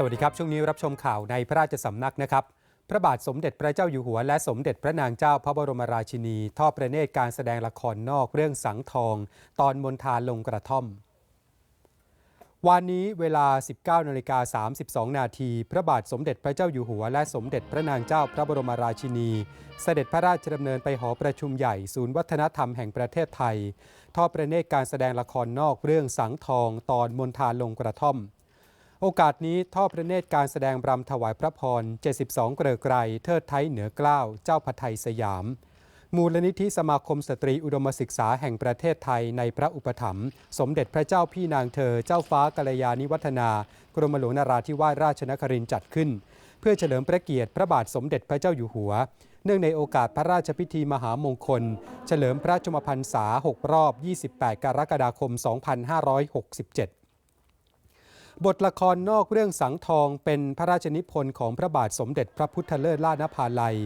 สวัสดีครับ ช่วงนี้รับชมข่าวในพระราชสำนักนะครับ พระบาทสมเด็จพระเจ้าอยู่หัว และสมเด็จพระนางเจ้าพระบรมราชินี ทอดพระเนตรการแสดงละครนอกเรื่องสังทอง ตอนมนทาลงกระท่อม วันนี้เวลา 19นาฬิกา32 นาทีพระบาทสมเด็จพระเจ้าอยู่หัว และสมเด็จพระนางเจ้าพระบรมราชินี เสด็จพระราชดำเนินไปหอประชุมใหญ่ศูนย์วัฒนธรรมแห่งประเทศไทย ทอดพระเนตรการแสดงละครนอกเรื่องสังทอง ตอนมนทาลงกระท่อม โอกาสนี้ทอดพระเนตรการแสดงรำถวายพระพร 72 เกลือไกรเทิดไทยเหนือเกล้าเจ้าพระไทยสยาม มูลนิธิสมาคมสตรีอุดมศึกษาแห่งประเทศไทยในพระอุปถัมภ์สมเด็จพระเจ้าพี่นางเธอ เจ้าฟ้ากัลยาณิวัฒนากรมหลวงนราธิวาสราชนครินจัดขึ้น เพื่อเฉลิมพระเกียรติพระบาทสมเด็จพระเจ้าอยู่หัว เนื่องในโอกาสพระราชพิธีมหามงคล เฉลิมพระชมพรรษา 6 รอบ 28 กรกฎาคม 2567 บทละครนอกเรื่องสังทองเป็นพระราชนิพนธ์ของพระบาทสมเด็จพระพุทธเลิศล่านภาลัย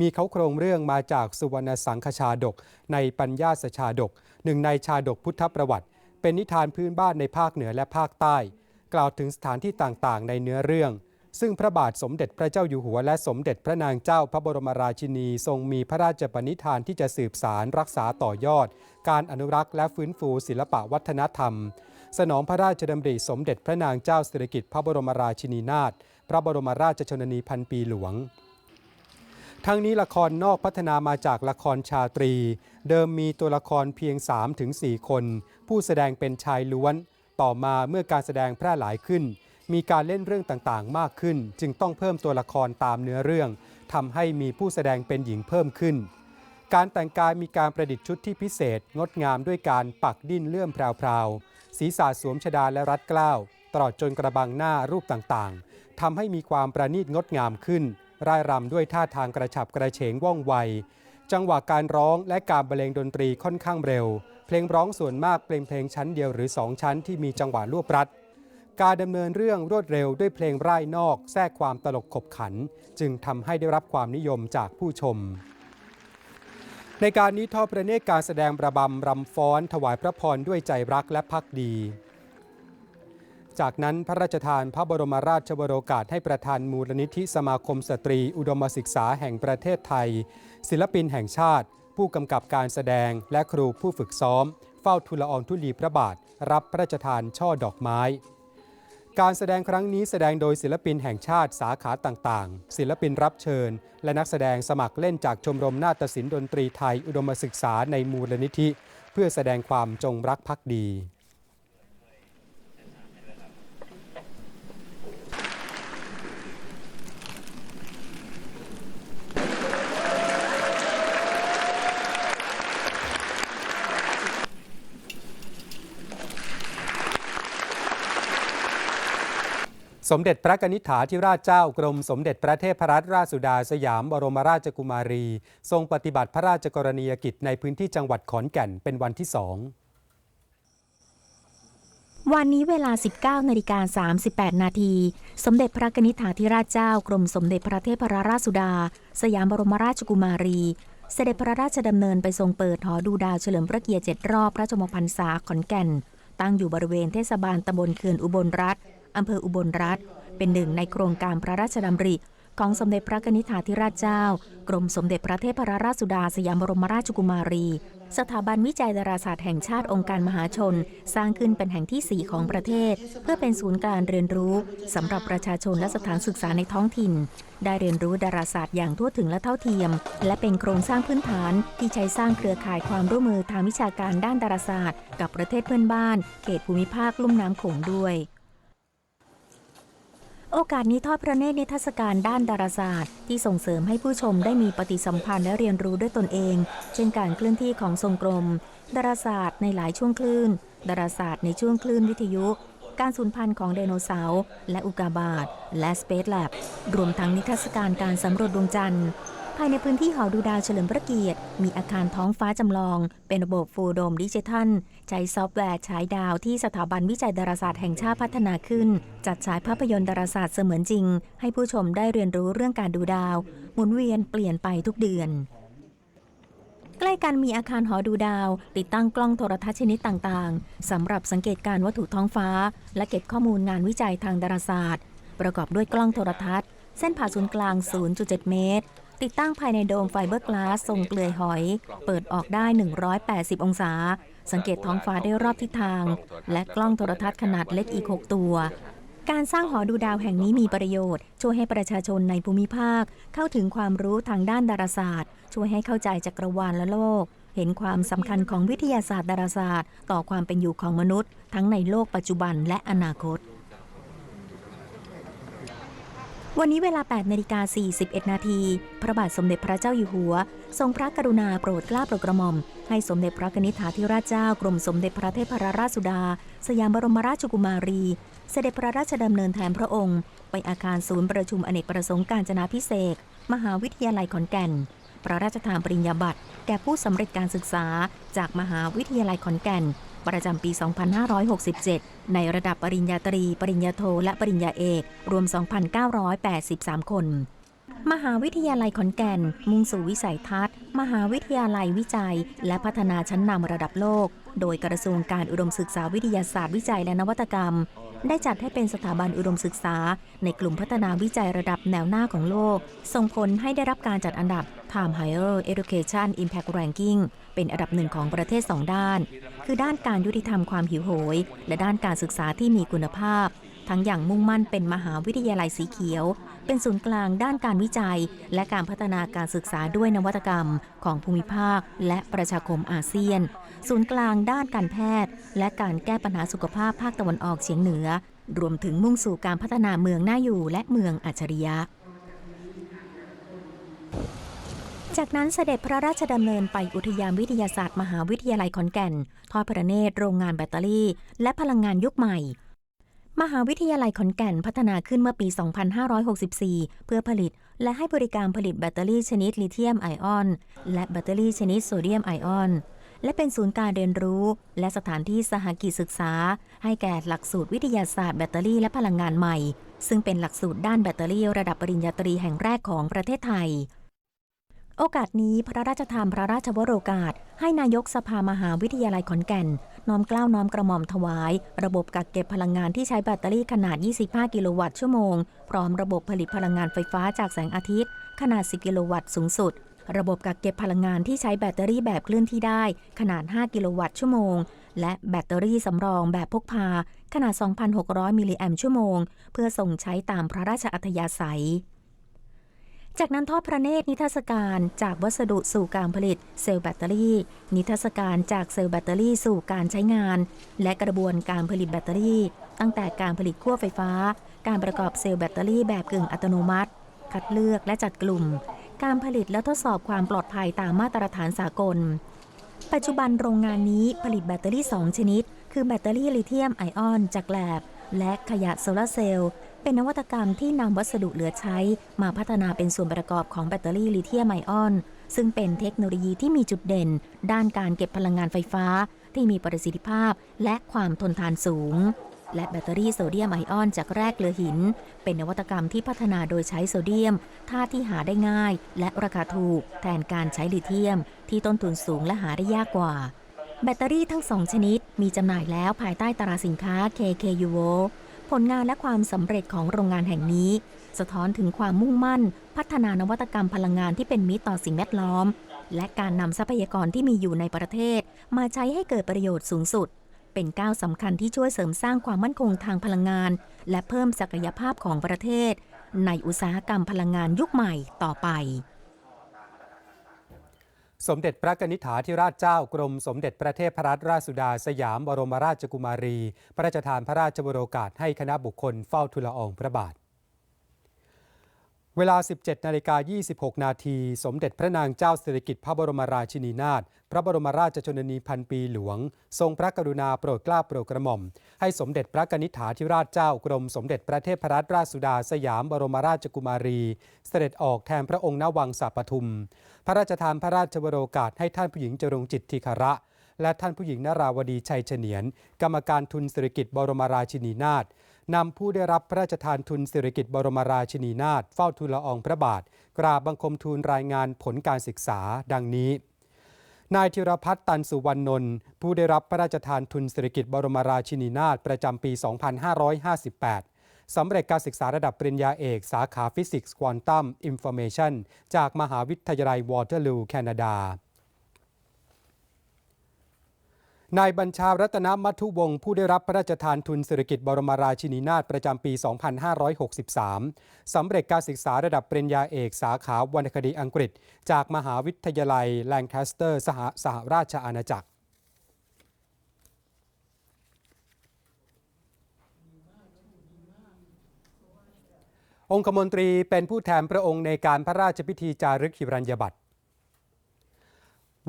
มีเขาโครงเรื่องมาจากสุวรรณสังคชาดก ในปัญญาสชาดก หนึ่งในชาดกพุทธประวัติ เป็นนิทานพื้นบ้านในภาคเหนือและภาคใต้ กล่าวถึงสถานที่ต่างๆ ในเนื้อเรื่อง ซึ่งพระบาทสมเด็จพระเจ้าอยู่หัวและสมเด็จพระนางเจ้าพระบรมราชินีทรงมีพระราชปณิธานที่จะสืบสารรักษาต่อยอด การอนุรักษ์และฟื้นฟูศิลปะวัฒนธรรม สนองพระราชดำริสมเด็จพระนางเจ้าสิริกิติ์พระบรมราชินีนาถพระบรมราชชนนีพันปีหลวงทั้งนี้ละครนอกพัฒนามาจากละครชาตรี เดิมมีตัวละครเพียง 3-4 คน ผู้แสดงเป็นชายล้วน ต่อมาเมื่อการแสดงแพร่หลายขึ้น มีการเล่นเรื่องต่างๆ มากขึ้น จึงต้องเพิ่มตัวละครตามเนื้อเรื่องทำให้มีผู้แสดงเป็นหญิงเพิ่มขึ้น การแต่งกายมีการประดิษฐ์ชุดที่พิเศษ งดงามด้วยการปักดิ้นเลื่อมพรวๆ ศีรษะสวมชดาและรัดเกล้าวตลอดจนกระบังหน้ารูปต่างๆทำให้มีความประณีตงดงามขึ้นร่ายรำด้วยท่าทางกระฉับกระเฉงว่องไว จังหวะการร้องและการบรรเลงดนตรีค่อนข้างเร็ว เพลงร้องส่วนมากเป็นเพลงชั้นเดียวหรือ2ชั้นที่มีจังหวะรวบรัด การดำเนินเรื่องรวดเร็วด้วยเพลงร่ายนอก แทรกความตลกขบขัน จึงทำให้ได้รับความนิยมจากผู้ชม ในการนี้ทอดพระเนตรการแสดงประบำรำฟ้อน ถวายพระพรด้วยใจรักและพักดี จากนั้นพระราชทานพระบรมราชวโรกาสให้ประธานมูลนิธิสมาคมสตรี อุดมศึกษาแห่งประเทศไทย ศิลปินแห่งชาติ ผู้กำกับการแสดงและครูผู้ฝึกซ้อม เฝ้าทูลอองธุลีพระบาท รับพระราชทานช่อดอกไม้ การแสดงครั้งนี้แสดงโดยศิลปินแห่งชาติสาขาต่างๆ ศิลปินรับเชิญ และนักแสดงสมัครเล่นจากชมรมนาฏศิลป์ดนตรีไทย อุดมศึกษาในมูลนิธิ เพื่อแสดงความจงรักภักดี สมเด็จพระกนิษฐาธิราชเจ้ากรมสมเด็จพระเทพรัตนราชสุดาสยามบรมราชกุมารี ทรงปฏิบัติพระราชกรณียกิจในพื้นที่จังหวัดขอนแก่นเป็นวันที่สองวันนี้เวลา 19นาฬิกา38 นาที สมเด็จพระกนิษฐาธิราชเจ้ากรมสมเด็จพระเทพรราชสุดา สยามบรมราชกุมารี เสด็จพระราชดำเนินไปทรงเปิดหอดูดาวเฉลิมพระเกียรติ7รอบพระชมพรรษาขอนแก่น ตั้งอยู่บริเวณเทศบาลตำบลเขื่อนอุบลรัฐ อำเภออุบลรัฐ เป็นหนึ่งในโครงการพระราชดำริของสมเด็จพระนิษฐาธิราชเจ้า กรมสมเด็จพระเทพรราชสุดาสยามบรมราชกุมารี สถาบันวิจัยดาราศาสตร์แห่งชาติองค์การมหาชน สร้างขึ้นเป็นแห่งที่ 4 ของประเทศ เพื่อเป็นศูนย์การเรียนรู้สำหรับประชาชนและสถานศึกษาในท้องถิ่น ได้เรียนรู้ดาราศาสตร์อย่างทั่วถึงและเท่าเทียม และเป็นโครงสร้างพื้นฐานที่ใช้สร้างเครือข่ายความร่วมมือทางวิชาการด้านดาราศาสตร์ กับประเทศเพื่อนบ้าน เขตภูมิภาคลุ่มน้ำโขงด้วย โอกาสนี้ทอดพระเนตรนิทรรศการด้านดาราศาสตร์ ที่ส่งเสริมให้ผู้ชมได้มีปฏิสัมพันธ์และเรียนรู้ด้วยตนเอง เช่นการเคลื่อนที่ของทรงกลม ดาราศาสตร์ในหลายช่วงคลื่น ดาราศาสตร์ในช่วงคลื่นวิทยุ การสูญพันธุ์ของไดโนเสาร์และอุกาบาตและสเปซแลบรวมทั้งนิทรรศการการสำรวจดวงจันทร์ายในพื้นที่หอดูดาวเฉลิมพระเกียรติ มีอาคารท้องฟ้าจำลอง เป็นระบบฟูลโดมดิจิทัล ใช้ซอฟต์แวร์ฉายดาวที่สถาบันวิจัยดาราศาสตร์แห่งชาติพัฒนาขึ้น จัดฉายภาพยนตร์ดาราศาสตร์เสมือนจริง ให้ผู้ชมได้เรียนรู้เรื่องการดูดาว หมุนเวียนเปลี่ยนไปทุกเดือนใกล้กันมีอาคารหอดูดาว ติดตั้งกล้องโทรทัศน์ชนิดต่างๆสำหรับสังเกตการวัตถุท้องฟ้า และเก็บข้อมูลงานวิจัยทางดาราศาสตร์ ประกอบด้วยกล้องโทรทัศน์ เส้นผ่าศูนย์กลาง 0.7 เมตร ติดตั้งภายในโดมไฟเบอร์กลาสทรงเปลือยหอย เปิดออกได้ 180 องศา สังเกตท้องฟ้าได้รอบทิศทาง และกล้องโทรทัศน์ขนาดเล็กอีก 6 ตัว การสร้างหอดูดาวแห่งนี้มีประโยชน์ ช่วยให้ประชาชนในภูมิภาค เข้าถึงความรู้ทางด้านดาราศาสตร์ ช่วยให้เข้าใจจักรวาลและโลก เห็นความสำคัญของวิทยาศาสตร์ดาราศาสตร์ ต่อความเป็นอยู่ของมนุษย์ ทั้งในโลกปัจจุบันและอนาคต วันนี้เวลา 8นาฬิกา41 นาที พระบาทสมเด็จพระเจ้าอยู่หัว ทรงพระกรุณาโปรดเกล้าโปรดกระหม่อม ให้สมเด็จพระนิษฐาธิราชเจ้ากรมสมเด็จพระเทพรราชสุดา สยามบรมราชกุมารี เสด็จพระราชดำเนินแทนพระองค์ ไปอาคารศูนย์ประชุมอเนกประสงค์การจนาพิเศษ มหาวิทยาลัยขอนแก่น พระราชทานปริญญาบัตร แก่ผู้สำเร็จการศึกษาจากมหาวิทยาลัยขอนแก่น ประจำปี 2567 ในระดับปริญญาตรี ปริญญาโท และปริญญาเอก รวม 2,983 คน มหาวิทยาลัยขอนแก่น มุ่งสู่วิสัยทัศน์ มหาวิทยาลัยวิจัย และพัฒนาชั้นนำระดับโลก โดยกระทรวงการอุดมศึกษาวิทยาศาสตร์วิจัยและนวัตกรรม ได้จัดให้เป็นสถาบันอุดมศึกษา ในกลุ่มพัฒนาวิจัยระดับแนวหน้าของโลก ส่งผลให้ได้รับการจัดอันดับ Time Higher Education Impact Ranking เป็นอันดับหนึ่งของประเทศ 2 ด้าน คือด้านการยุติธรรมความหิวโหย และด้านการศึกษาที่มีคุณภาพ ทั้งอย่างมุ่งมั่นเป็นมหาวิทยาลัยสีเขียว เป็นศูนย์กลางด้านการวิจัย และการพัฒนาการศึกษาด้วยนวัตกรรม ของภูมิภาค และประชาคมอาเซียน ศูนย์กลางด้านการแพทย์ และการแก้ปัญหาสุขภาพภาคตะวันออกเฉียงเหนือ รวมถึงมุ่งสู่การพัฒนาเมืองน่าอยู่และเมืองอัจฉริยะ จากนั้นเสด็จพระราชดำเนินไปอุทยานวิทยาศาสตร์มหาวิทยาลัยขอนแก่น ทอดพระเนตรโรงงานแบตเตอรี่ และพลังงานยุคใหม่ มหาวิทยาลัยขอนแก่นพัฒนาขึ้นเมื่อปี 2564 เพื่อผลิต และให้บริการผลิตแบตเตอรี่ชนิดลิเธียมไอออน และแบตเตอรี่ชนิดโซเดียมไอออนและเป็นศูนย์การเรียนรู้ และสถานที่สหกิจศึกษา ให้แก่หลักสูตรวิทยาศาสตร์แบตเตอรี่และพลังงานใหม่ ซึ่งเป็นหลักสูตรด้านแบตเตอรี่ระดับปริญญาตรีแห่งแรกของประเทศไทย โอกาสนี้พระราชทานพระราชวโรกาส ให้นายกสภามหาวิทยาลัยขอนแก่น น้อมเกล้าน้อมกระหม่อมถวาย ระบบกักเก็บพลังงานที่ใช้แบตเตอรี่ขนาด 25 กิโลวัตต์ชั่วโมง พร้อมระบบผลิตพลังงานไฟฟ้าจากแสงอาทิตย์ ขนาด 10 กิโลวัตต์สูงสุด ระบบกักเก็บพลังงานที่ใช้แบตเตอรี่แบบเคลื่อนที่ได้ ขนาด 5 กิโลวัตต์ชั่วโมง และแบตเตอรี่สำรองแบบพกพา ขนาด 2,600 มิลลิแอมป์ชั่วโมง เพื่อส่งใช้ตามพระราชอัธยาศัย จากนั้นทอดพระเนตรนิทรรศการจากวัสดุสู่การผลิตเซลล์แบตเตอรี่ นิทรรศการจากเซลล์แบตเตอรี่สู่การใช้งาน และกระบวนการผลิตแบตเตอรี่ ตั้งแต่การผลิตขั้วไฟฟ้า การประกอบเซลล์แบตเตอรี่แบบกึ่งอัตโนมัติ คัดเลือกและจัดกลุ่ม การผลิตและทดสอบความปลอดภัยตามมาตรฐานสากล ปัจจุบันโรงงานนี้ผลิตแบตเตอรี่ 2 ชนิด คือแบตเตอรี่ลิเธียมไอออนจากแลบและขยะโซลาร์เซลล์ เป็นนวัตกรรมที่นำวัสดุเหลือใช้ มาพัฒนาเป็นส่วนประกอบของแบตเตอรี่ลิเธียมไอออน ซึ่งเป็นเทคโนโลยีที่มีจุดเด่น ด้านการเก็บพลังงานไฟฟ้า ที่มีประสิทธิภาพและความทนทานสูง และแบตเตอรี่โซเดียมไอออน จากแร่เกลือหิน เป็นนวัตกรรมที่พัฒนาโดยใช้โซเดียมธาตุที่หาได้ง่าย และราคาถูก แทนการใช้ลิเธียม ที่ต้นทุนสูงและหาได้ยากกว่าแบตเตอรี่ทั้งสองชนิดมีจำหน่ายแล้วภายใต้ตราสินค้า KKUO ผลงานและความสำเร็จของโรงงานแห่งนี้ สะท้อนถึงความมุ่งมั่น พัฒนานวัตกรรมพลังงานที่เป็นมิตรต่อสิ่งแวดล้อม และการนำทรัพยากรที่มีอยู่ในประเทศ มาใช้ให้เกิดประโยชน์สูงสุด เป็นก้าวสำคัญที่ช่วยเสริมสร้างความมั่นคงทางพลังงาน และเพิ่มศักยภาพของประเทศ ในอุตสาหกรรมพลังงานยุคใหม่ต่อไป สมเด็จพระกนิษฐาธิราชเจ้ากรมสมเด็จพระเทพรัตนราชสุดาสยามบรมราชกุมารี พระราชทานพระราชบรโรกาสให้คณะบุคคลเฝ้าทูลอองพระบาท เวลา 17 นาฬิกา 26 นาที สมเด็จพระนางเจ้าสิริกิติ์พระบรมราชินีนาถ พระบรมราชชนนีพันปีหลวง ทรงพระกรุณาโปรดเกล้าโปรดกระหม่อม ให้สมเด็จพระกนิษฐาธิราชเจ้ากรมสมเด็จพระเทพรัตนราชสุดาสยามบรมราชกุมารี เสด็จออกแทนพระองค์ณวังสาปทุม พระราชทานพระราชวโรกาสให้ท่านผู้หญิงจรุงจิตทิคาระ และท่านผู้หญิงนราวดีชัยเฉนียน กรรมการทุนสิริกิติ์บรมราชินีนาถ นำผู้ได้รับพระราชทานทุนสิริกิติ์บรมราชินีนาถเฝ้าทูลละอองพระบาท กราบบังคมทูลรายงานผลการศึกษาดังนี้ นายธิรพัฒน์ตันสุวรรณนนท์ผู้ได้รับพระราชทานทุนสิริกิติ์บรมราชินีนาถประจำปี 2558 สำเร็จการศึกษาระดับปริญญาเอกสาขาฟิสิกส์ควอนตัมอินฟอร์เมชันจากมหาวิทยาลัยวอเตอร์ลูแคนาดา นายบัญชารัตนมัทุวงศ์ผู้ได้รับพระราชทานทุนเศรษฐกิจบรมราชินีนาถประจำปี 2563 สำเร็จการศึกษาระดับปริญญาเอกสาขาวรรณคดีอังกฤษ จากมหาวิทยาลัยแลงคาสเตอร์สหสหราชอาณาจักรองคมนตรีเป็นผู้แทนพระองค์ในการพระราชพิธีจารึกหิรัญญบัตร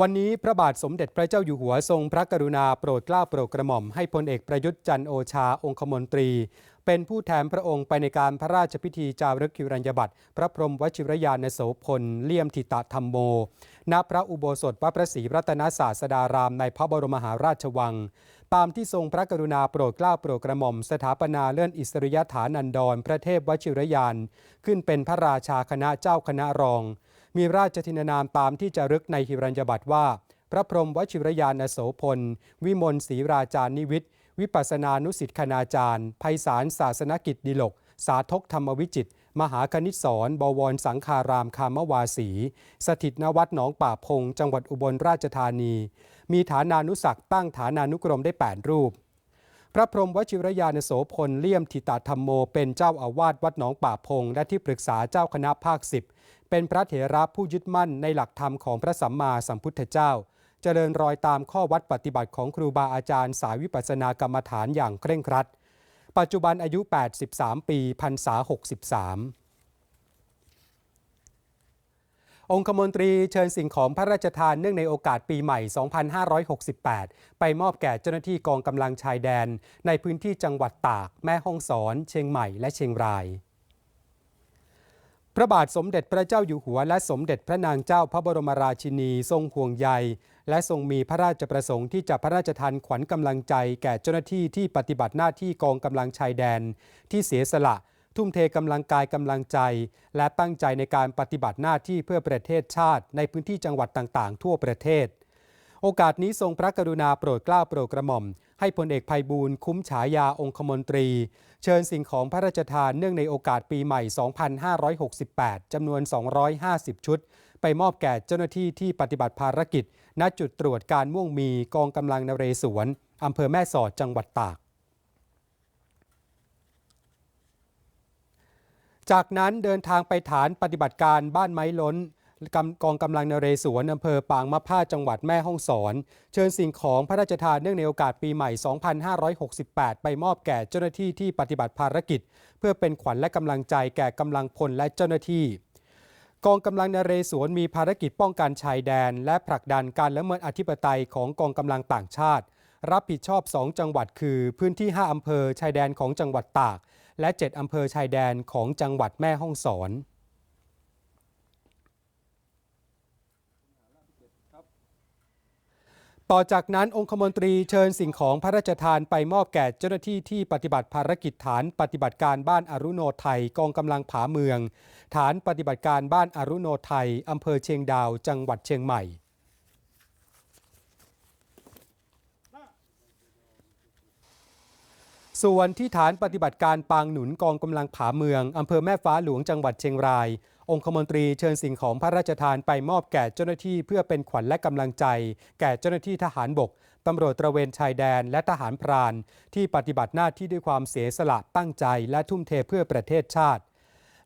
วันนี้พระบาทสมเด็จพระเจ้าอยู่หัวทรงพระกรุณาโปรดเกล้าโปรดกระหม่อมให้พลเอกประยุทธ์จันทร์โอชาองคมนตรี เป็นผู้แทนพระองค์ไปในการพระราชพิธีจารึกหิรัญญบัตรพระพรหมวชิรยานโสพลเลี่ยมทิตธรรมโม ณพระอุโบสถวัดพระศรีรัตนศาสดารามในพระบรมมหาราชวัง ตามที่ทรงพระกรุณาโปรดเกล้าโปรดกระหม่อม สถาปนาเลื่อนอิสริยฐานันดร พระเทพวชิรยาน ขึ้นเป็นพระราชาคณะเจ้าคณะรอง มีราชทินานามตามที่จะรึกในหิรัญญบัตรว่า พระพรหมวชิรยานโสพล วิมลศรีราจานิวิทย์วิปัสนานุสิทธิคณาจารย์ไพศาลศาสนกิจดิลก สาทกธรรมวิจิต มหาคณิตศรบวรสังคารามคามวาสี สถิตณวัดหนองป่าพง จังหวัดอุบลราชธานี มีฐานานุศักดิ์ตั้งฐานานุกรมได้ 8 รูป พระพรหมวชิรยานโสพลเลี่ยมทิตาธรรมโม เป็นเจ้าอาวาสวัดหนองป่าพง และที่ปรึกษาเจ้าคณะภาคสิบ เป็นพระเถระผู้ยึดมั่นในหลักธรรมของพระสัมมาสัมพุทธเจ้า เจริญรอยตามข้อวัดปฏิบัติของครูบาอาจารย์สายวิปัสสนากรรมฐานอย่างเคร่งครัด ปัจจุบันอายุ 83 ปีพรรษา 63องคมนตรีเชิญสิ่งของพระราชทานเนื่องในโอกาสปีใหม่ 2568 ไปมอบแก่เจ้าหน้าที่กองกำลังชายแดน ในพื้นที่จังหวัดตาก แม่ฮ่องสอน เชียงใหม่และเชียงราย พระบาทสมเด็จพระเจ้าอยู่หัว และสมเด็จพระนางเจ้าพระบรมราชินีทรงห่วงใย และทรงมีพระราชประสงค์ที่จะพระราชทานขวัญกำลังใจแก่เจ้าหน้าที่ที่ปฏิบัติหน้าที่กองกำลังชายแดน ที่เสียสละ ทุ่มเทกำลังกายกำลังใจ และตั้งใจในการปฏิบัติหน้าที่เพื่อประเทศชาติในพื้นที่จังหวัดต่างๆ ทั่วประเทศ โอกาสนี้ทรงพระกรุณาโปรดเกล้าโปรดกระหม่อม ให้พลเอกภัยบูลย์คุ้มฉายาองคมนตรี เชิญสิ่งของพระราชทานเนื่องในโอกาสปีใหม่ 2568 จำนวน 250 ชุด ไปมอบแก่เจ้าหน้าที่ที่ปฏิบัติภารกิจ ณจุดตรวจการม่วงมีกองกำลังนเรศวรอำเภอแม่สอดจังหวัดตากจากนั้นเดินทางไปฐานปฏิบัติการบ้านไม้ล้น กองกำลังนเรศวรอำเภอปางมะผ้าจังหวัดแม่ฮ่องสอน เชิญสิ่งของพระราชทานเนื่องในโอกาสปีใหม่ 2568 ไปมอบแก่เจ้าหน้าที่ที่ปฏิบัติภารกิจ เพื่อเป็นขวัญและกำลังใจแก่กำลังพลและเจ้าหน้าที่ กองกำลังนเรศวรมีภารกิจป้องกันชายแดน และผลักดันการละเมิดอธิปไตยของกองกำลังต่างชาติ รับผิดชอบ 2 จังหวัดคือ พื้นที่ 5 อำเภอชายแดนของจังหวัดตาก และ 7 อำเภอชายแดนของจังหวัดแม่ฮ่องสอน ต่อจากนั้นองคมนตรีเชิญสิ่งของพระราชทานไปมอบแก่เจ้าหน้าที่ที่ปฏิบัติภารกิจฐานปฏิบัติการบ้านอารุโนไทยกองกำลังผาเมือง ฐานปฏิบัติการบ้านอารุโนไทยอำเภอเชียงดาว จังหวัดเชียงใหม่ส่วนที่ฐานปฏิบัติการปางหนุนกองกำลังผาเมืองอำเภอแม่ฟ้าหลวงจังหวัดเชียงราย องคมนตรีเชิญสิ่งของพระราชทานไปมอบแก่เจ้าหน้าที่เพื่อเป็นขวัญและกำลังใจ แก่เจ้าหน้าที่ทหารบกตำรวจตระเวนชายแดนและทหารพราน ที่ปฏิบัติหน้าที่ด้วยความเสียสละตั้งใจ และทุ่มเทเพื่อประเทศชาติ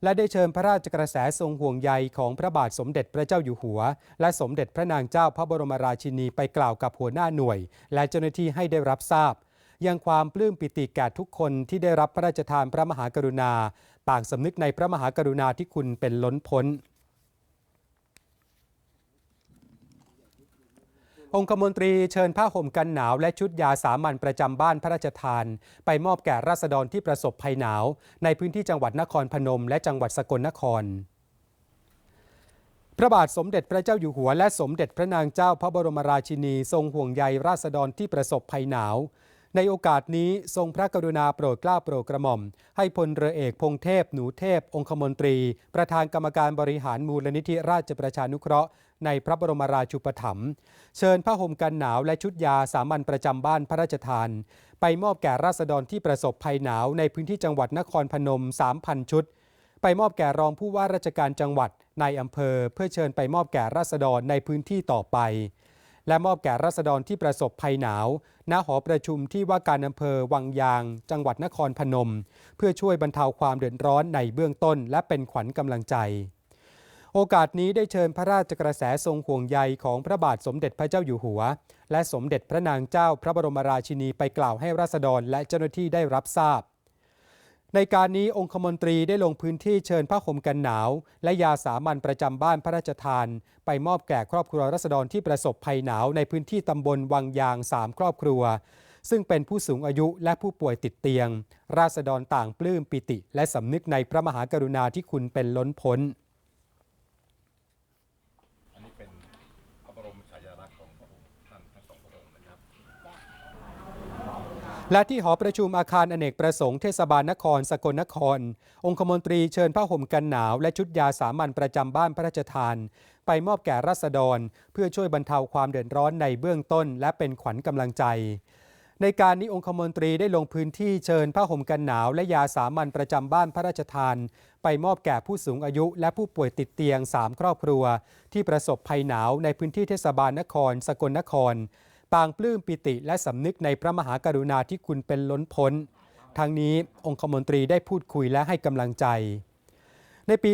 และได้เชิญพระราชกระแสทรงห่วงใยของพระบาทสมเด็จพระเจ้าอยู่หัว และสมเด็จพระนางเจ้าพระบรมราชินีไปกล่าวกับหัวหน้าหน่วย และเจ้าหน้าที่ให้ได้รับทราบยังความปลื้มปิติแก่ทุกคนที่ได้รับพระราชทานพระมหากรุณา ต่างสำนึกในพระมหากรุณาที่คุณเป็นล้นพ้น องคมนตรีเชิญผ้าห่มกันหนาว และชุดยาสามัญประจำบ้านพระราชทาน ไปมอบแก่ราษฎรที่ประสบภัยหนาว ในพื้นที่จังหวัดนครพนม และจังหวัดสกลนครพระบาทสมเด็จพระเจ้าอยู่หัวและสมเด็จพระนางเจ้าพระบรมราชินี ทรงห่วงใยราษฎรที่ประสบภัยหนาว ในโอกาสนี้ทรงพระกรุณาโปรดเกล้าโปรดกระหม่อม ให้พลเรือเอกพงเทพ หนูเทพ องคมนตรี ประธานกรรมการบริหารมูลนิธิราชประชานุเคราะห์ ในพระบรมราชูปถัมภ์เชิญผ้าห่มกันหนาวและชุดยาสามัญประจำบ้านพระราชทาน ไปมอบแก่ราษฎรที่ประสบภัยหนาวในพื้นที่จังหวัดนครพนม 3,000 ชุด ไปมอบแก่รองผู้ว่าราชการจังหวัดในอำเภอ เพื่อเชิญไปมอบแก่ราษฎรในพื้นที่ต่อไป และมอบแก่ราษฎรที่ประสบภัยหนาว ณ หอประชุมที่ว่าการอำเภอวังยาง จังหวัดนครพนม เพื่อช่วยบรรเทาความเดือดร้อนในเบื้องต้น และเป็นขวัญกำลังใจ โอกาสนี้ได้เชิญพระราชกระแสทรงห่วงใยของพระบาทสมเด็จพระเจ้าอยู่หัว และสมเด็จพระนางเจ้าพระบรมราชินีไปกล่าวให้ราษฎรและเจ้าหน้าที่ได้รับทราบ ในการนี้องคมนตรีได้ลงพื้นที่เชิญผ้าห่มกันหนาว และยาสามัญประจำบ้านพระราชทาน ไปมอบแก่ครอบครัวรัษฎรที่ประสบภัยหนาวในพื้นที่ตำบลวังยาง 3 ครอบครัว ซึ่งเป็นผู้สูงอายุและผู้ป่วยติดเตียง ราษฎรต่างปลื้มปิติ และสำนึกในพระมหากรุณาธิคุณเป็นล้นพ้นอันนี้เป็นพระบรมฉายาลักษณ์ของพระองค์ท่านทั้งสองพระองค์นะครับ และที่หอประชุมอาคารอเนกประสงค์เทศบาลนคร สกลนคร องคมนตรีเชิญผ้าห่มกันหนาว และชุดยาสามัญประจำบ้านพระราชทาน ไปมอบแก่รัษฎร เพื่อช่วยบรรเทาความเดือดร้อนในเบื้องต้น และเป็นขวัญกำลังใจ ในการนี้องคมนตรีได้ลงพื้นที่เชิญผ้าห่มกันหนาว และยาสามัญประจำบ้านพระราชทาน ไปมอบแก่ผู้สูงอายุ และผู้ป่วยติดเตียง 3 ครอบครัว ที่ประสบภัยหนาวในพื้นที่เทศบาลนคร สกลนคร ต่างปลื้มปิติและสำนึกในพระมหากรุณาธิคุณเป็นล้นพ้น ทั้งนี้องคมนตรีได้พูดคุยและให้กำลังใจ ในปี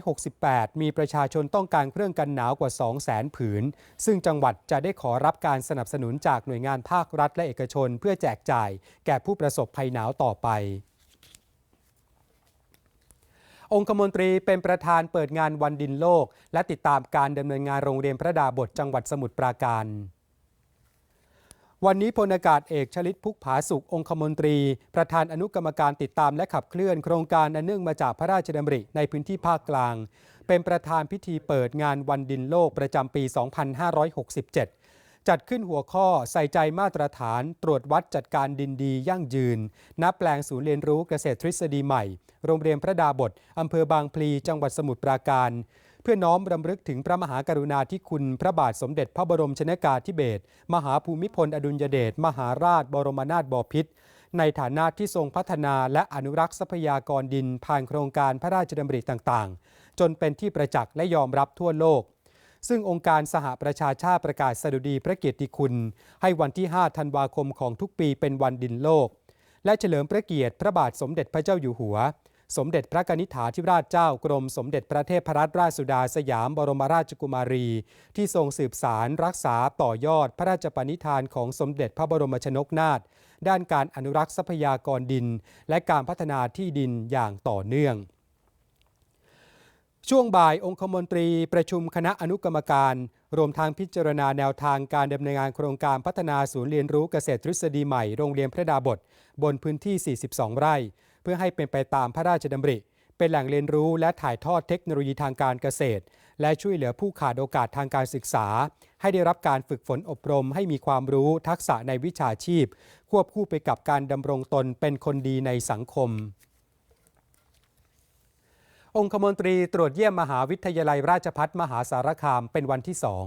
2568 มีประชาชนต้องการเครื่องกันหนาวกว่า 200,000 ผืน ซึ่งจังหวัดจะได้ขอรับการสนับสนุนจากหน่วยงานภาครัฐและเอกชน เพื่อแจกจ่าย แก่ผู้ประสบภัยหนาวต่อไปองคมนตรีเป็นประธานเปิดงานวันดินโลก และติดตามการดำเนินงานโรงเรียนพระดาบทจังหวัดสมุทรปราการ วันนี้พลอากาศเอกชลิตพุกผาสุของคมนตรี ประธานอนุกรรมการติดตามและขับเคลื่อนโครงการอันเนื่องมาจากพระราชดำริในพื้นที่ภาคกลาง เป็นประธานพิธีเปิดงานวันดินโลกประจำปี 2567 จัดขึ้นหัวข้อใส่ใจมาตรฐาน ตรวจวัดจัดการดินดียั่งยืนณแปลงศูนย์เรียนรู้เกษตรทฤษฎีใหม่ โรงเรียนพระดาบทอำเภอบางพลีจังหวัดสมุทรปราการ เพื่อน้อมรำลึกถึงพระมหากรุณาธิคุณพระบาทสมเด็จพระบรมชนากาธิเบศรมหาภูมิพลอดุลยเดชมหาราชบรมนาถบพิตรในฐานะที่ทรงพัฒนาและอนุรักษ์ทรัพยากรดินผ่านโครงการพระราชดำริต่างๆ จนเป็นที่ประจักษ์และยอมรับทั่วโลก ซึ่งองค์การสหประชาชาติประกาศสดุดีพระเกียรติคุณ ให้วันที่ 5 ธันวาคมของทุกปีเป็นวันดินโลก และเฉลิมพระเกียรติพระบาทสมเด็จพระเจ้าอยู่หัว สมเด็จพระกนิษฐาธิราชเจ้ากรมสมเด็จพระเทพรัตนราชสุดาสยามบรมราชกุมารี ที่ทรงสืบสารรักษาต่อยอดพระราชปณิธานของสมเด็จพระบรมชนกนาถด้านการอนุรักษ์ทรัพยากรดิน และการพัฒนาที่ดินอย่างต่อเนื่องช่วงบ่ายองคมนตรีประชุมคณะอนุกรรมการ รวมทางพิจารณาแนวทางการดำเนินงานโครงการพัฒนาศูนย์เรียนรู้เกษตรทฤษฎีใหม่โรงเรียนพระดาบท บนพื้นที่ 42 ไร่ เพื่อให้เป็นไปตามพระราชดำริ เป็นแหล่งเรียนรู้และถ่ายทอดเทคโนโลยีทางการเกษตร และช่วยเหลือผู้ขาดโอกาสทางการศึกษา ให้ได้รับการฝึกฝนอบรม ให้มีความรู้ทักษะในวิชาชีพ ควบคู่ไปกับการดำรงตนเป็นคนดีในสังคมองคมนตรีตรวจเยี่ยมมหาวิทยาลัยราชพัฒมหาสารคามเป็นวันที่สอง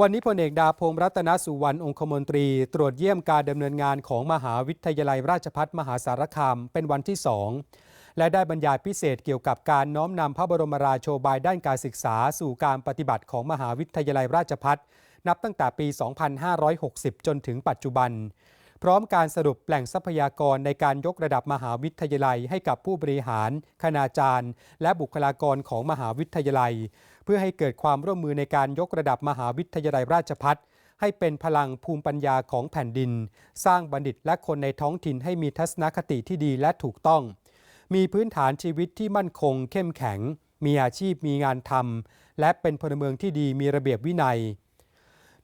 วันนี้พลเอกดาพงศ์รัตนสุวรรณองคมนตรี ตรวจเยี่ยมการดำเนินงานของมหาวิทยาลัยราชพัฒมหาสารคามเป็นวันที่สองและได้บรรยายพิเศษเกี่ยวกับการน้อมนำพระบรมราโชบายด้านการศึกษา สู่การปฏิบัติของมหาวิทยาลัยราชพัฒนับตั้งแต่ปี 2560 จนถึงปัจจุบัน พร้อมการสรุปแหล่งทรัพยากรในการยกระดับมหาวิทยาลัยให้กับผู้บริหาร คณาจารย์ และบุคลากรของมหาวิทยาลัย เพื่อให้เกิดความร่วมมือในการยกระดับมหาวิทยาลัยราชพัฒให้เป็นพลังภูมิปัญญาของแผ่นดิน สร้างบัณฑิตและคนในท้องถิ่นให้มีทัศนคติที่ดีและถูกต้อง มีพื้นฐานชีวิตที่มั่นคง เข้มแข็ง มีอาชีพมีงานทำและเป็นพลเมืองที่ดีมีระเบียบวินัย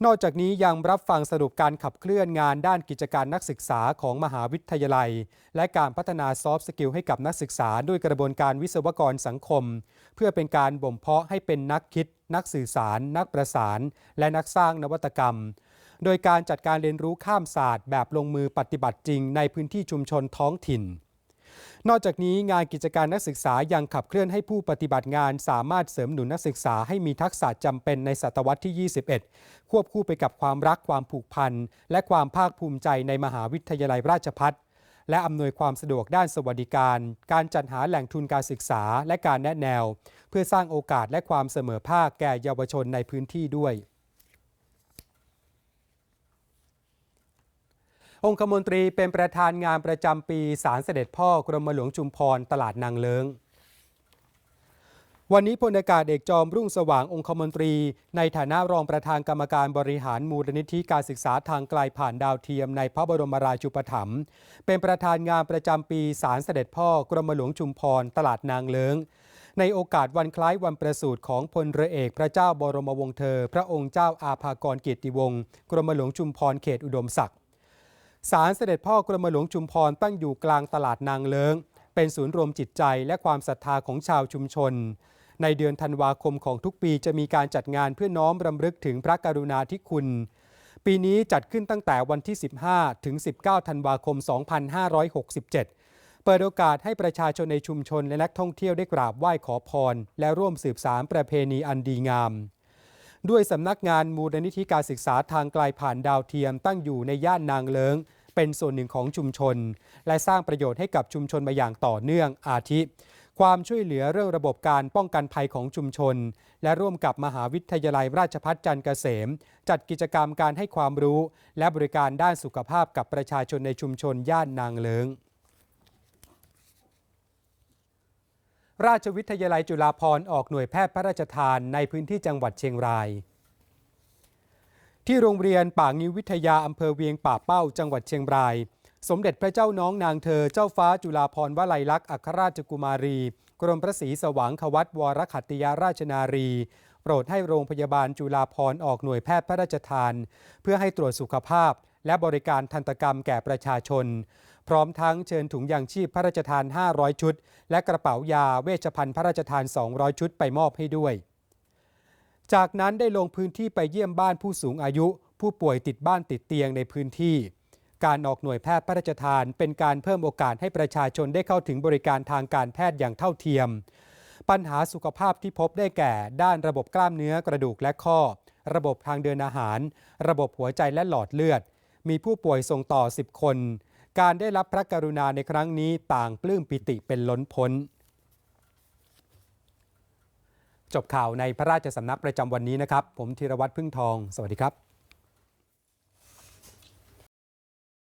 นอกจากนี้ยังรับฟังสรุปการขับเคลื่อนงานด้านกิจการนักศึกษาของมหาวิทยาลัย และการพัฒนาซอฟต์สกิลให้กับนักศึกษา ด้วยกระบวนการวิศวกรสังคม เพื่อเป็นการบ่มเพาะให้เป็นนักคิด นักสื่อสาร นักประสาน และนักสร้างนวัตกรรม โดยการจัดการเรียนรู้ข้ามศาสตร์ แบบลงมือปฏิบัติจริงในพื้นที่ชุมชนท้องถิ่น นอกจากนี้งานกิจการนักศึกษายังขับเคลื่อนให้ผู้ปฏิบัติงานสามารถเสริมหนุนนักศึกษาให้มีทักษะจำเป็นในศตวรรษที่ 21 ควบคู่ไปกับความรักความผูกพัน และความภาคภูมิใจในมหาวิทยาลัยราชภัฏและอำนวยความสะดวกด้านสวัสดิการ การจัดหาแหล่งทุนการศึกษาและการแนะแนว เพื่อสร้างโอกาสและความเสมอภาคแก่เยาวชนในพื้นที่ด้วย องคมนตรีเป็นประธานงานประจำปีสารเสด็จพ่อกรมหลวงชุมพรตลาดนางเลิงวันนี้พลอากาศเอกจอมรุ่งสว่างองคมนตรี ในฐานะรองประธานกรรมการบริหารมูลนิธิการศึกษาทางไกลผ่านดาวเทียมในพระบรมราชูปถัมภ์เป็นประธานงานประจำปีสารเสด็จพ่อกรมหลวงชุมพรตลาดนางเลิงในโอกาสวันคล้ายวันประสูติของพลเรือเอกพระเจ้าบรมวงศ์เธอ พระองค์เจ้าอาภากรเกียรติวงศ์กรมหลวงชุมพรเขตอุดมศักดิ์ ศาลเสด็จพ่อกรมหลวงชุมพรตั้งอยู่กลางตลาดนางเลิง เป็นศูนย์รวมจิตใจและความศรัทธาของชาวชุมชน ในเดือนธันวาคมของทุกปีจะมีการจัดงานเพื่อน้อมรำลึกถึงพระกรุณาธิคุณ ปีนี้จัดขึ้นตั้งแต่วันที่ 15 ถึง 19 ธันวาคม 2567 เปิดโอกาสให้ประชาชนในชุมชนและนักท่องเที่ยวได้กราบไหว้ขอพร และร่วมสืบสารประเพณีอันดีงาม ด้วยสำนักงานมูลนิธิการศึกษาทางไกลผ่านดาวเทียมตั้งอยู่ในย่านนางเลิงเป็นส่วนหนึ่งของชุมชน และสร้างประโยชน์ให้กับชุมชนมาอย่างต่อเนื่องอาทิ ความช่วยเหลือเรื่องระบบการป้องกันภัยของชุมชน และร่วมกับมหาวิทยาลัยราชภัฏจันทร์เกษม จัดกิจกรรมการให้ความรู้ และบริการด้านสุขภาพกับประชาชนในชุมชนย่านนางเลิง ราชวิทยาลัยจุฬาภรณ์ออกหน่วยแพทย์พระราชทานในพื้นที่จังหวัดเชียงราย ที่โรงเรียนป่างิววิทยาอำเภอเวียงป่าเป้าจังหวัดเชียงราย สมเด็จพระเจ้าน้องนางเธอเจ้าฟ้าจุฬาภรณ์วลัยลักษณ์อัครราชกุมารี กรมพระศรีสว่างควัตวรขัตติยาราชนารี โปรดให้โรงพยาบาลจุฬาภรณ์ออกหน่วยแพทย์พระราชทาน เพื่อให้ตรวจสุขภาพและบริการทันตกรรมแก่ประชาชน พร้อมทั้งเชิญถุงยางชีพพระราชทาน 500 ชุด และกระเป๋ายาเวชภัณฑ์พระราชทาน 200 ชุดไปมอบให้ด้วย จากนั้นได้ลงพื้นที่ไปเยี่ยมบ้านผู้สูงอายุ ผู้ป่วยติดบ้านติดเตียงในพื้นที่ การออกหน่วยแพทย์พระราชทาน เป็นการเพิ่มโอกาสให้ประชาชนได้เข้าถึงบริการทางการแพทย์อย่างเท่าเทียม ปัญหาสุขภาพที่พบได้แก่ ด้านระบบกล้ามเนื้อกระดูกและข้อ ระบบทางเดินอาหาร ระบบหัวใจและหลอดเลือด มีผู้ป่วยส่งต่อ 10 คน การได้รับพระกรุณาในครั้งนี้ต่างปลื้มปิติเป็นล้นพ้น จบข่าวในพระราชสำนักประจำวันนี้นะครับ ผมธีรวัตรพึ่งทอง สวัสดีครับ